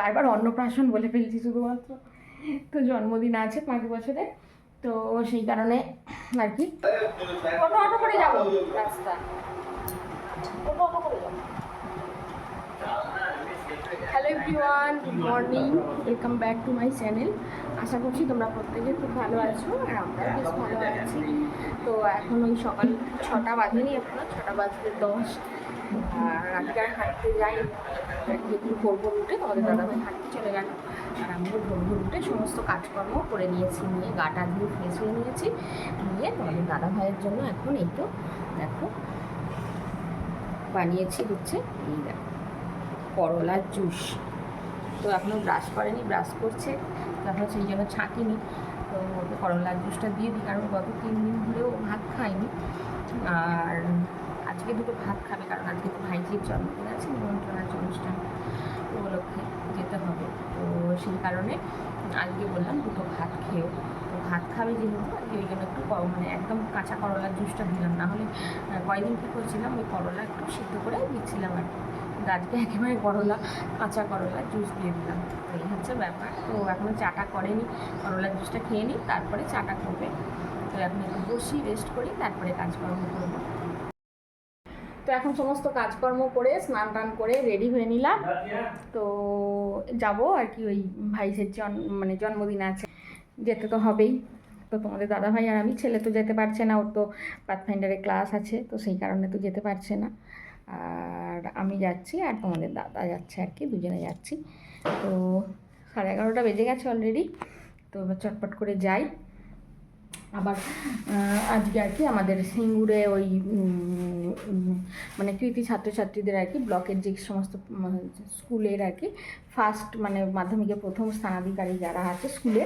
বারবার অন্নপ্রাশন বলে ফেলছি শুধুমাত্র। তো জন্মদিন আছে পাঁচ বছরে, তো সেই কারণে আর কি। অটো অটো করে যাব। রাস্তা। Hello everyone good morning welcome back to my channel আশা করছি তোমরা প্রত্যেকে খুব ভালো আছো আর আমরাও বেশ ভালো আছি। তো এখন ওই সকাল ছটা বাজেনি এখনও, ছটা বাজতে দশ। আর আজকে আর হাঁটতে যাই একটু ভোর ভোর উঠে তোমাদের দাদাভাই হাঁটতে চলে গেল। আর আমিও ভোর ভোর উঠে সমস্ত কাজকর্ম করে নিয়েছি, নিয়ে গাটা দিয়ে ফ্রেশ হয়ে নিয়েছি। নিয়ে তোমাদের দাদাভাইয়ের জন্য এখন এই তো, দেখো, বানিয়েছি হচ্ছে এই দেখো, করলার জুস। তো এখনও ব্রাশ করেনি, ব্রাশ করছে তো এখনও সেই জন্য ছাঁকিনি। তো করলার জুসটা দিয়ে দিই, কারণ গত তিন দিন ধরেও ভাত খাইনি। আর আজকে দুটো ভাত খাবে, কারণ আজকে তো ভাইজির জন্মদিন আছে নিমন্ত্রণ আছে অনুষ্ঠান উপলক্ষে যেতে হবে। তো সেই কারণে আজকে বললাম দুটো ভাত খেয়েও তো ভাত খাবে যেহেতু, আজকে ওই জন্য একটু মানে একদম কাঁচা করলার জুসটা দিলাম। না হলে কয়েকদিন কী করছিলাম, ওই করলা একটু সিদ্ধ করে দিচ্ছিলাম আর কি। আজকে একেবারে করলা, কাঁচা করলা জুস দিয়ে দিলাম। এই হচ্ছে ব্যাপার। তো এখনও চাটা করেনি, করলার জুসটা খেয়ে নিই, তারপরে চাটা করবে তো এখন একটু বসি রেস্ট করি, তারপরে কাজকর্ম করব। তো এখন সমস্ত কাজকর্ম করে, স্নান টান করে রেডি হয়ে নিলাম। তো যাব আর কি ওই ভাইসের জন মানে জন্মদিন আছে, যেতে তো হবেই। তো তোমাদের দাদা ভাই আর আমি, ছেলে তো যেতে পারছে না, ওর তো পাথফাইন্ডারে ক্লাস আছে, তো সেই কারণে তো যেতে পারছে না। আর আমি যাচ্ছি আর তোমাদের দাদা যাচ্ছে আর কি, দুজনে যাচ্ছি। তো সাড়ে এগারোটা বেজে গেছে অলরেডি তো এবার চটপট করে যাই। আবার আজকে আর কি আমাদের সিঙ্গুরে ওই মানে কৃতি ছাত্রছাত্রীদের আর কি ব্লকের যে সমস্ত স্কুলের আর কি ফার্স্ট মানে মাধ্যমিকে প্রথম স্থানাধিকারী যারা আছে স্কুলে,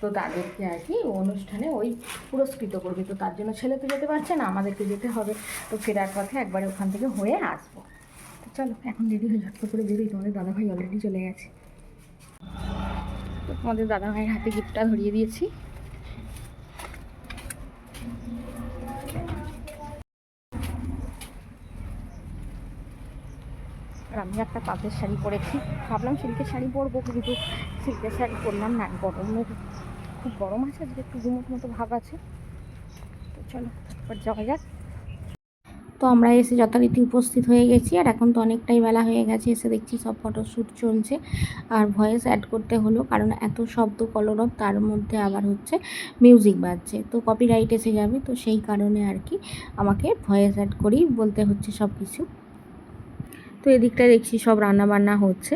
তো তাদেরকে আর কি অনুষ্ঠানে ওই পুরস্কৃত করবে। তো তার জন্য ছেলে তো যেতে পারছে না, আমাদেরকে যেতে হবে। তো ফেরার পথে একবারে ওখান থেকে হয়ে আসব। তো চলো, এখন রেডি হয়ে ঝটকা করে বেরোই, তোমাদের দাদাভাই অলরেডি চলে গেছে। তো তোমাদের দাদাভাইয়ের হাতে গিফটটা ধরিয়ে দিয়েছি আর আমি একটা পাতের শাড়ি পরেছি। ভাবলাম সিল্কের শাড়ি পরবো কিন্তু সিল্কের শাড়ি পরলাম না, গরমের খুব গরম আছে, আজকে একটু গুমোট মতো ভাব আছে। তো চলো এবার যাওয়া যাক। তো আমরা এসে যথারীতি উপস্থিত হয়ে গেছি, আর এখন তো অনেকটাই বেলা হয়ে গেছে, এসে দেখছি সব ফটোশ্যুট চলছে। আর ভয়েস অ্যাড করতে হলো, কারণ এত শব্দ কলরব, তার মধ্যে আবার হচ্ছে মিউজিক বাজছে। তো কপিরাইট এসে যাবে, তো সেই কারণে আর কি আমাকে ভয়েস অ্যাড করেই বলতে হচ্ছে সব কিছু তো এদিকটা দেখছি সব রান্না বান্না হচ্ছে।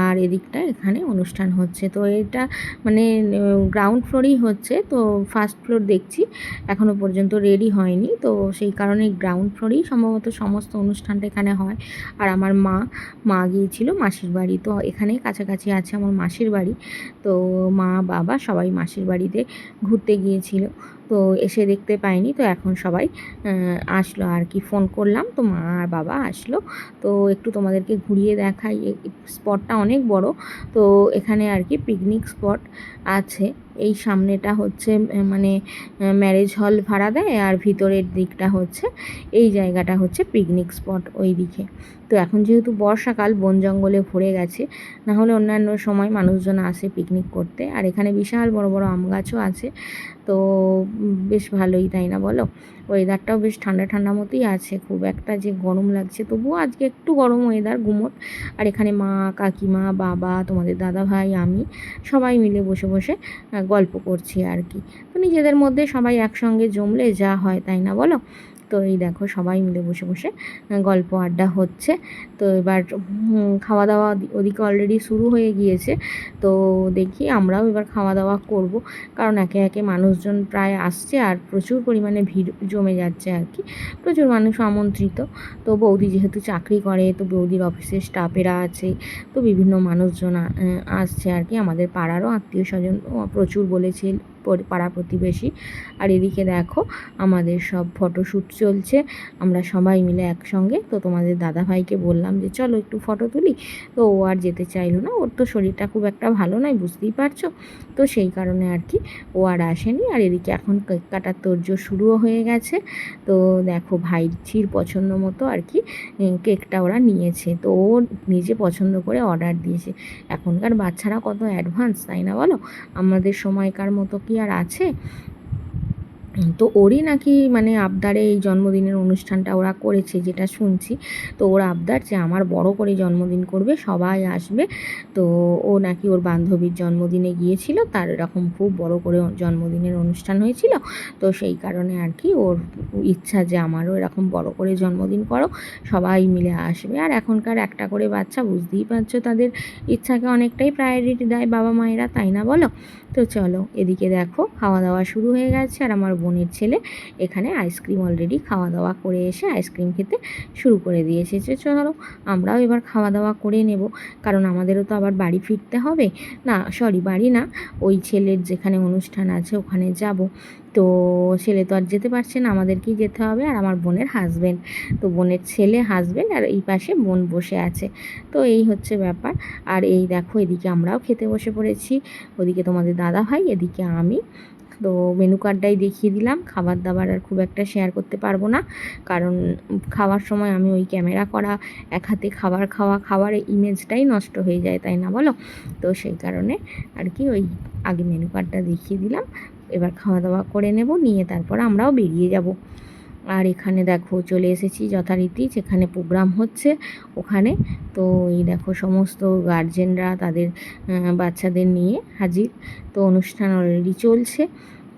আর এদিকটা এখানে অনুষ্ঠান হচ্ছে। তো এটা মানে গ্রাউন্ড ফ্লোরেই হচ্ছে। তো ফার্স্ট ফ্লোর দেখছি এখনও পর্যন্ত রেডি হয়নি। তো সেই কারণে গ্রাউন্ড ফ্লোরেই সম্ভবত সমস্ত অনুষ্ঠানটা এখানে হয়। আর আমার মা মা গিয়েছিল মাসির বাড়ি। তো এখানেই কাছাকাছি আছে আমার মাসির বাড়ি। তো মা, বাবা সবাই মাসির বাড়িতে ঘুরতে গিয়েছিল। তো এসে দেখতে পাইনি। তো এখন সবাই আসলো আর কি। ফোন করলাম। তো মা আর বাবা আসলো। তো একটু তোমাদেরকে ঘুরিয়ে দেখাই। স্পটটা অনেক বড়। তো এখানে আর কি পিকনিক স্পট আছে। এই সামনেটা হচ্ছে মানে ম্যারেজ হল ভাড়া দেয় আর ভিতরের দিকটা হচ্ছে, এই জায়গাটা হচ্ছে পিকনিক স্পট ওই দিকে তো এখন যেহেতু বর্ষাকাল, বন জঙ্গলে ভরে গেছে, না হলে অন্যান্য সময় মানুষজন আসে পিকনিক করতে। আর এখানে বিশাল বড় বড় আম গাছও আছে, তো বেশ ভালোই, তাই না বলো? ওয়েদারটাও বেশ ঠান্ডা ঠান্ডা মতোই আছে। খুব একটা যে গরম লাগছে, তবুও আজকে একটু গরম ওয়েদার গুমোট। আর এখানে মা, কাকিমা, বাবা, তোমাদের দাদা ভাই আমি সবাই মিলে বসে বসে আহ, গল্প করছি আর কি। তো নিজেদের মধ্যে সবাই একসঙ্গে জমলে যা হয় তাই না বলো? তো এই দেখো সবাই মিলে বসে বসে গল্প আড্ডা হচ্ছে। তো এবার খাওয়া দাওয়া ওদিকে অলরেডি শুরু হয়ে গিয়েছে। তো দেখি আমরাও এবার খাওয়া দাওয়া করব। কারণ একে একে মানুষজন প্রায় আসছে আর প্রচুর পরিমাণে ভিড় জমে যাচ্ছে আর কি। প্রচুর মানুষ আমন্ত্রিত। তো বৌদি যেহেতু চাকরি করে, তো বৌদির অফিসের স্টাফেরা আছে। তো বিভিন্ন মানুষজন আসছে আর কি। আমাদের পাড়ারও আত্মীয় স্বজন প্রচুর বলেছে। পাড়া প্রতিবেশী। আর এদিকে দেখো, আমাদের সব ফটোশ্যুট চলছে। আমরা সবাই মিলে একসঙ্গে। তো তোমাদের দাদাভাইকে বললাম যে, চলো একটু ফটো তুলি। তো ও আর যেতে চাইলো না। ওর তো শরীরটা খুব একটা ভালো নয় বুঝতেই পারছ? তো সেই কারণে আর কি ও আর আসেনি। আর এদিকে এখন কেক কাটার তোরজোর শুরুও হয়ে গেছে। তো দেখো, ভাইঝির পছন্দ মতো আর কি কেকটা ওরা নিয়েছে। তো ও নিজে পছন্দ করে অর্ডার দিয়েছে। এখনকার বাচ্চারা কত অ্যাডভান্স তাই না বলো? আমাদের সময়কার মতো কি আর আছে? তো ওরই নাকি মানে আবদারে এই জন্মদিনের অনুষ্ঠানটা ওরা করেছে, যেটা শুনছি। তো ওর আবদার যে আমার বড় করে জন্মদিন করবে, সবাই আসবে। তো ও নাকি ওর বান্ধবীর জন্মদিনে গিয়েছিল, তার এরকম খুব বড় করে জন্মদিনের অনুষ্ঠান হয়েছিল। তো সেই কারণে আর কি ওর ইচ্ছা যে আমারও এরকম বড় করে জন্মদিন করো, সবাই মিলে আসবে। আর এখনকার একটা করে বাচ্চা, বুঝতেই পারছ তাদের ইচ্ছাকে অনেকটাই প্রায়োরিটি দেয় বাবা মায়েরা তাই না বলো? তো চলো, এদিকে দেখো খাওয়া দাওয়া শুরু হয়ে গেছে আর আমার বোনের ছেলে এখানে আইসক্রিম অলরেডি খাওয়া দাওয়া করে এসে আইসক্রিম খেতে শুরু করে দিয়েছে যে চলো, আমরাও এবার খাওয়া দাওয়া করে নেব। কারণ আমাদেরও তো আবার বাড়ি ফিরতে হবে। না সরি বাড়ি না, ওই ছেলের যেখানে অনুষ্ঠান আছে ওখানে যাব। তো ছেলে তো আর যেতে পারছে না, আমাদেরকেই যেতে হবে আর আমার বোনের হাজব্যান্ড তো বোনের ছেলে হাজব্যান্ড আর এই পাশে বোন বসে আছে। তো এই হচ্ছে ব্যাপার। আর এই দেখো, এদিকে আমরাও খেতে বসে পড়েছি। ওদিকে তোমাদের দাদা ভাই, এদিকে আমি। তো মেনু কার্ডটাই দেখিয়ে দিলাম। খাবার দাবার আর খুব একটা শেয়ার করতে পারব না। কারণ খাওয়ার সময় আমি ওই ক্যামেরা করা, এক হাতে খাবার খাওয়া খাবারের ইমেজটাই নষ্ট হয়ে যায়, তাই না বলো? তো সেই কারণে আর কি ওই আগে মেনু কার্ডটা দেখিয়ে দিলাম। এবার খাওয়া দাওয়া করে নেব, নিয়ে তারপর আমরাও বেরিয়ে যাব। আর এখানে দেখো চলে এসেছি যথারীতি, যেখানে প্রোগ্রাম হচ্ছে ওখানে। তো এই দেখো সমস্ত গার্জেনরা তাদের বাচ্চাদের নিয়ে হাজির। তো অনুষ্ঠান অলরেডি চলছে।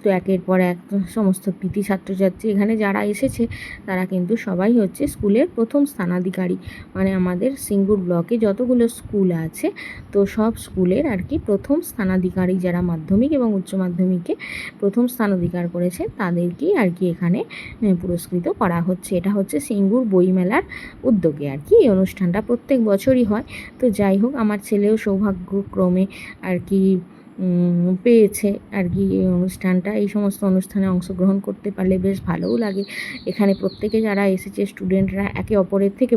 তো একের পর এক সমস্ত কৃতি ছাত্রছাত্রী এখানে যারা এসেছে, তারা কিন্তু সবাই হচ্ছে স্কুলের প্রথম স্থানাধিকারী। মানে আমাদের সিঙ্গুর ব্লকে যতগুলো স্কুল আছে, তো সব স্কুলের আর কি প্রথম স্থানাধিকারী যারা মাধ্যমিক এবং উচ্চ মাধ্যমিকে প্রথম স্থান অধিকার করেছে, তাদেরকেই আর কি এখানে পুরস্কৃত করা হচ্ছে। এটা হচ্ছে সিঙ্গুর বইমেলার উদ্যোগে আর কি। এই অনুষ্ঠানটা প্রত্যেক বছরই হয়। তো যাই হোক, আমার ছেলেও সৌভাগ্যক্রমে আর কি পেয়েছে আর কি এই অনুষ্ঠানটা। এই সমস্ত অনুষ্ঠানে অংশগ্রহণ করতে পারলে বেশ ভালোও লাগে। এখানে প্রত্যেকে যারা এসেছে, স্টুডেন্টরা একে অপরের থেকে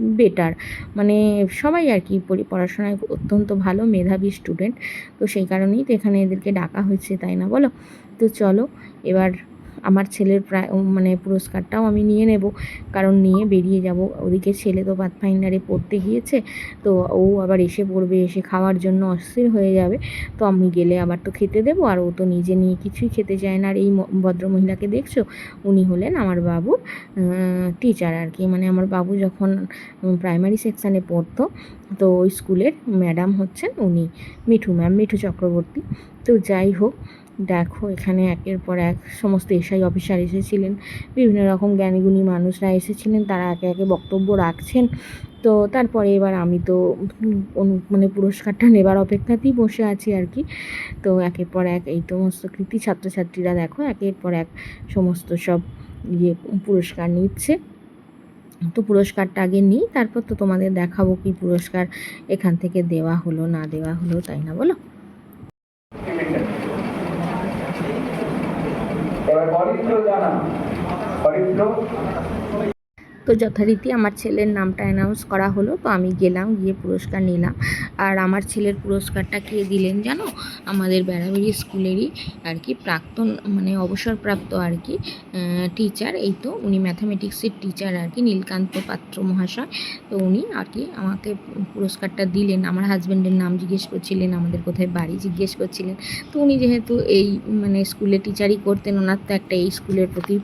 বেটার। মানে সবাই আর কি পড়ি- পড়াশোনায় অত্যন্ত ভালো, মেধাবী স্টুডেন্ট। তো সেই কারণেই তো এখানে এদেরকে ডাকা হয়েছে, তাই না বলো? তো চলো, এবার আমার ছেলের প্রায় মানে পুরস্কারটাও আমি নিয়ে নেব। কারণ নিয়ে বেরিয়ে যাব। ওদিকে ছেলে তো পাথফাইন্ডারে পড়তে গিয়েছে। তো ও আবার এসে পড়বে, এসে খাওয়ার জন্য অস্থির হয়ে যাবে। তো আমি গেলে আবার তো খেতে দেবো। আর ও তো নিজে নিয়ে কিছুই খেতে চায় না। আর এই ভদ্রমহিলাকে দেখছ? উনি হলেন আমার বাবুর টিচার আর কি। মানে আমার বাবু যখন প্রাইমারি সেকশানে পড়তো, তো ওই স্কুলের ম্যাডাম হচ্ছেন উনি, মিঠু ম্যাম মিঠু চক্রবর্তী। তো যাই হোক দেখো, এখানে একের পর এক সমস্ত এসআই অফিসার এসেছিলেন। বিভিন্ন রকম জ্ঞানীগুণী মানুষরা এসেছিলেন, তারা একে একে বক্তব্য রাখছেন। তো তারপরে এবার আমি তো মানে পুরস্কারটা নেবার অপেক্ষাতেই বসে আছি আর কি। তো একের পর এক এই সমস্ত কৃতি ছাত্রছাত্রীরা দেখো, একের পর এক সমস্ত সব ইয়ে পুরস্কার নিচ্ছে। তো পুরস্কারটা আগে নিই, তারপর তো তোমাদের দেখাবো কি পুরস্কার এখান থেকে দেওয়া হলো, না দেওয়া হলো, তাই না বলো? এবার অরিত্র জানা অরিত্র তো যথারীতি আমার ছেলের নামটা অ্যানাউন্স করা হলো, তো আমি গেলাম, গিয়ে পুরস্কার নিলাম। আর আমার ছেলের পুরস্কারটা কে দিলেন জানো? আমাদের বেড়াবেড়ি স্কুলেরই আর কি প্রাক্তন মানে অবসরপ্রাপ্ত আর কি টিচার এই তো উনি ম্যাথামেটিক্সের টিচার আর কি, নীলকান্ত পাত্র মহাশয়। তো উনি আর কি আমাকে পুরস্কারটা দিলেন। আমার হাজব্যান্ডের নাম জিজ্ঞেস করছিলেন, আমাদের কোথায় বাড়ি জিজ্ঞেস করছিলেন। তো উনি যেহেতু এই মানে স্কুলে টিচারই করতেন, ওনার তো একটা এই স্কুলের প্রতি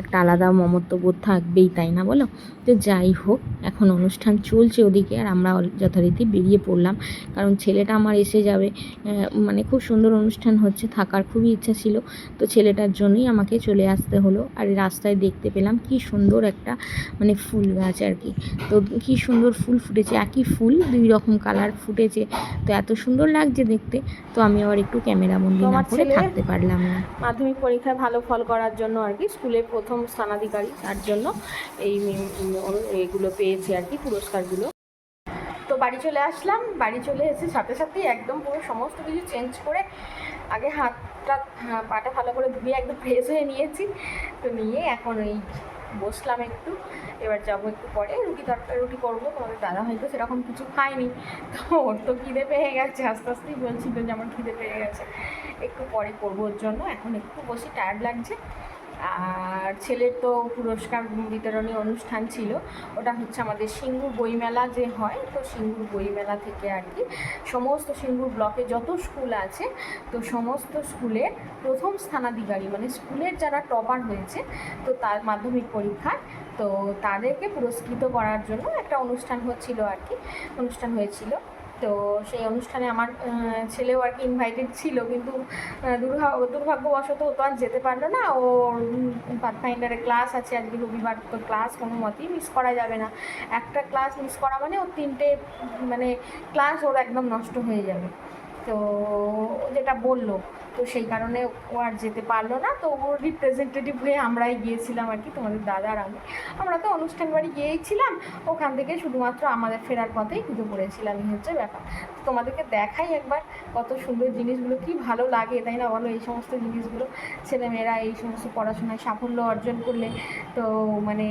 একটা আলাদা মমত্ববোধ থাকবেই, তাই না বলো? bueno, তো যাই হোক এখন অনুষ্ঠান চলছে ওদিকে আর আমরা যথারীতি বেরিয়ে পড়লাম। কারণ ছেলেটা আমার এসে যাবে মানে খুব সুন্দর অনুষ্ঠান হচ্ছে থাকার খুবই ইচ্ছা ছিল। তো ছেলেটার জন্যই আমাকে চলে আসতে হলো আর রাস্তায় দেখতে পেলাম কি সুন্দর একটা মানে ফুল গাছ আর কি। তো কি সুন্দর ফুল ফুটেছে একই ফুল দুই রকম কালার ফুটেছে। তো এত সুন্দর লাগছে দেখতে তো আমি আবার একটু ক্যামেরা বন্দি না করে? থাকতে পারলাম না। মাধ্যমিক পরীক্ষায় ভালো ফল করার জন্য আর কি স্কুলের প্রথম স্থানাধিকারী তার জন্য এই এগুলো পেয়েছে আর কি পুরস্কারগুলো। তো বাড়ি চলে আসলাম বাড়ি চলে এসে সাথে সাথেই একদম পুরো সমস্ত কিছু চেঞ্জ করে আগে হাতটা হ্যাঁ, পাটা ভালো করে ধুয়ে একদম ফ্রেশ হয়ে নিয়েছি। তো নিয়ে এখন ওই বসলাম একটু এবার যাব একটু পরে। রুটি তরকারি রুটি করব তোমাদের দাদা হয়তো সেরকম কিছু খায়নি। তো ওর তো খিদে পেয়ে গেছে আস্তে আস্তেই বলছিল যে আমার খিদে পেয়ে গেছে। একটু পরে করব ওর জন্য এখন একটু বসে টায়ার্ড লাগছে। আর ছেলের তো পুরস্কার বিতরণী অনুষ্ঠান ছিল। ওটা হচ্ছে আমাদের সিঙ্গুর বইমেলা যে হয়, তো সিঙ্গুর বইমেলা থেকে আর কি। সমস্ত সিঙ্গুর ব্লকে যত স্কুল আছে, তো সমস্ত স্কুলের প্রথম স্থানাধিকারী মানে স্কুলের যারা টপার হয়েছে, তো তার মাধ্যমিক পরীক্ষায় তো তাদেরকে পুরস্কৃত করার জন্য একটা অনুষ্ঠান হচ্ছিল আর কি। অনুষ্ঠান হয়েছিল তো সেই অনুষ্ঠানে আমার ছেলেও আর কি ইনভাইটেড ছিল, কিন্তু দুর্ভাগ্য দুর্ভাগ্যবশত ও তো আর যেতে পারল না। ওর পাথফাইন্ডারে ক্লাস আছে, আজকে রবিবার তো ক্লাস কোনো মতেই মিস করা যাবে না। একটা ক্লাস মিস করা মানে ওর তিনটে মানে ক্লাস ওর একদম নষ্ট হয়ে যাবে। তো যেটা বলল তো সেই কারণে ও আর যেতে পারল না। তো ওর রিপ্রেজেন্টেটিভ হয়ে আমরাই গিয়েছিলাম আর কি, তোমাদের দাদা আর আমি। আমরা তো অনুষ্ঠান বাড়ি গিয়েছিলাম, ওখান থেকে শুধুমাত্র আমাদের ফেরার পথেই পুজো করেছিলাম, এই হচ্ছে ব্যাপার। তো তোমাদেরকে দেখাই একবার কত সুন্দর জিনিসগুলো, কি ভালো লাগে, তাই না বলো? এই সমস্ত জিনিসগুলো, ছেলেমেয়েরা এই সমস্ত পড়াশোনায় সাফল্য অর্জন করলে, তো মানে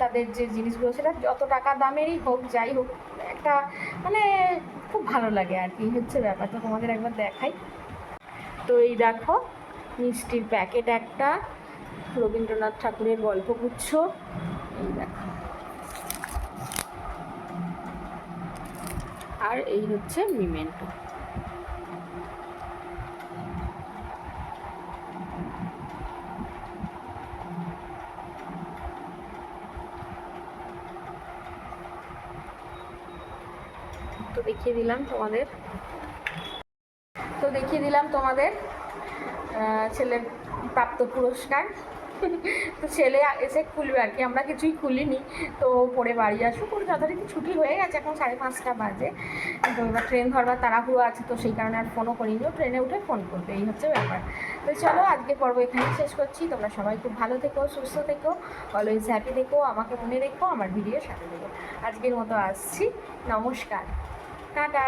তাদের যে জিনিসগুলো, সেটা যত টাকা দামেরই হোক, যাই হোক, একটা মানে খুব ভালো লাগে আর কি হচ্ছে ব্যাপারটা তোমাদের একবার দেখাই। তো এই দেখো, মিষ্টির প্যাকেট একটা রবীন্দ্রনাথ ঠাকুরের গল্পগুচ্ছ। এই দেখো। আর এই হচ্ছে মিমেন্টো তো দেখিয়ে দিলাম তোমাদের। দেখিয়ে দিলাম তোমাদের ছেলের প্রাপ্ত পুরস্কার। তো ছেলে এসে খুলবে আর কি, আমরা কিছুই খুলিনি। তো পরে বাড়ি আসুক, ওর যথারীতি ছুটি হয়ে গেছে, এখন সাড়ে পাঁচটা বাজে। তো এবার ট্রেন ধরবার তাড়াহুড়ো আছে, তো সেই কারণে আর ফোনও করিনি। ট্রেনে উঠে ফোন করবে, এই হচ্ছে ব্যাপার। তো চলো, আজকে পর্ব এখানেই শেষ করছি। তোমরা সবাই খুব ভালো থেকো, সুস্থ থেকো অলওয়েজ হ্যাপি দেখো আমাকে মনে রেখো, আমার ভিডিও সাথে দেবো আজকের মতো আসছি, নমস্কার, টাটা।